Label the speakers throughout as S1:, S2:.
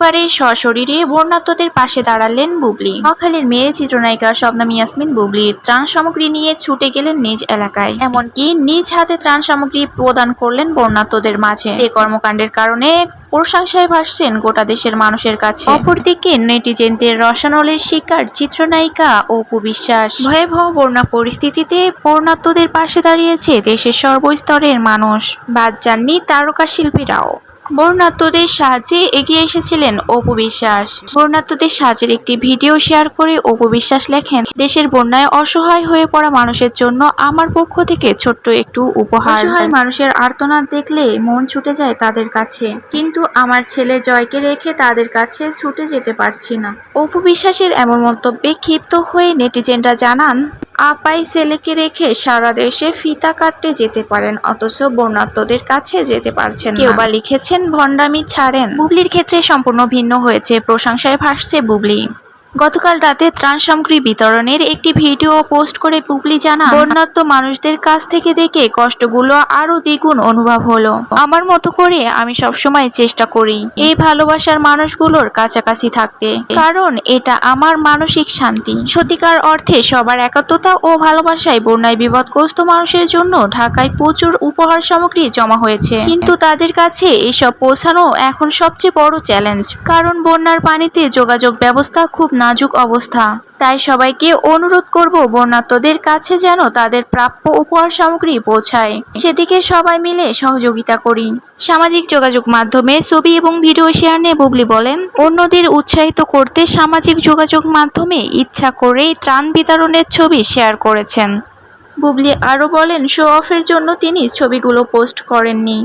S1: এবারে সশরীরে বর্ণাত্মদের পাশে দাঁড়ালেন বুবলি। মহাখালীর মেয়ে চিত্রনায়িকা শবনম ইয়াসমিন বুবলি ত্রাণ সামগ্রী নিয়ে ছুটে গেলেন নিজ এলাকায়। এমনকি নিজ হাতে ত্রাণ সামগ্রী প্রদান করলেন বর্ণাত্মদের মাঝে। এই কর্মকাণ্ডের কারণে প্রশংসায় ভাসছেন গোটা দেশের মানুষের কাছে। অপরদিকে নেটিজেনদের রসানলের শিকার চিত্রনায়িকা অপু বিশ্বাস। ভয়াবহ বন্যা পরিস্থিতিতে বর্ণাত্মদের পাশে দাঁড়িয়েছে দেশের সর্বস্তরের মানুষ। বাদ যাননি তারকা শিল্পীরাও। বর্ণাত্মদের সাহায্যে এগিয়ে এসেছিলেন অপু বিশ্বাস। বর্ণাত্মদের সাহায্যের একটি ভিডিও শেয়ার করে অপু বিশ্বাস লেখেন দেশের বন্যায় অসহায় হয়ে পড়া মানুষের জন্য আমার পক্ষ থেকে ছোট্ট একটু উপহার। অসহায় মানুষের আর্তনাদ দেখলে মন ছুটে যায় তাদের কাছে কিন্তু আমার ছেলে জয়কে রেখে তাদের কাছে ছুটে যেতে পারছি না। অপু বিশ্বাসের এমন মন্তব্যে ক্ষিপ্ত হয়ে নেটিজেনরা জানান আপাই ছেলেকে রেখে সারা দেশে ফিতা কাটতে যেতে পারেন অথচ বর্ণাত্মদের কাছে যেতে পারছেন কেউ বা লিখেছেন ভণ্ডামি ছাড়েন। বুবলির ক্ষেত্রে সম্পূর্ণ ভিন্ন হয়েছে প্রশংসায় ভাসছে বুবলি। গতকাল রাতে ত্রাণ সামগ্রী বিতরণের একটি ভিডিও পোস্ট করে বুবলি জানান বন্যাত্ম মানুষদের কাছ থেকে দেখে কষ্টগুলো আরও দ্বিগুণ অনুভব হলো। আমার মতো করে আমি সবসময় চেষ্টা করি এই ভালোবাসার মানুষগুলোর কাছাকাছি থাকতে, কারণ এটা আমার মানসিক শান্তি। সত্যিকার অর্থে সবার একাত্মতা ও ভালোবাসায় বন্যায় বিপদগ্রস্ত মানুষের জন্য ঢাকায় প্রচুর উপহার সামগ্রী জমা হয়েছে। কিন্তু তাদের কাছে এসব পৌঁছানো এখন সবচেয়ে বড় চ্যালেঞ্জ, কারণ বন্যার পানিতে যোগাযোগ ব্যবস্থা খুব নাজুক অবস্থা। তাই সবাইকে অনুরোধ করব বন্যাত্মদের কাছে যেন তাদের প্রাপ্য উপহার সামগ্রী পৌঁছায়। সেদিকে সবাই মিলে সহযোগিতা করি। সামাজিক যোগাযোগ মাধ্যমে ছবি এবং ভিডিও শেয়ার নিয়ে বুবলি বলেন, অন্যদের উৎসাহিত করতে সামাজিক যোগাযোগ মাধ্যমে ইচ্ছা করেই ত্রাণ বিতরণের ছবি শেয়ার করেছেন। বুবলি আরও বলেন শো অফের জন্য তিনি ছবিগুলো পোস্ট করেননি।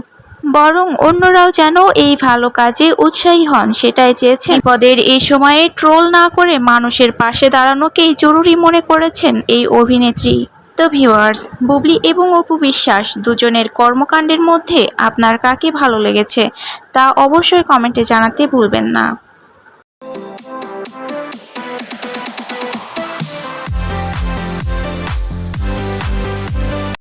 S1: বরং অন্যরাও যেন এই ভালো কাজে উৎসাহী হন, সেটাই চেয়েছেন। বিপদের এই সময়ে ট্রোল না করে মানুষের পাশে দাঁড়ানোকেই জরুরি মনে করেছেন এই অভিনেত্রী। তো ভিউয়ার্স, বুবলি এবং অপু বিশ্বাস দুজনের কর্মকাণ্ডের মধ্যে আপনার কাকে ভালো লেগেছে তা অবশ্যই কমেন্টে জানাতে ভুলবেন না।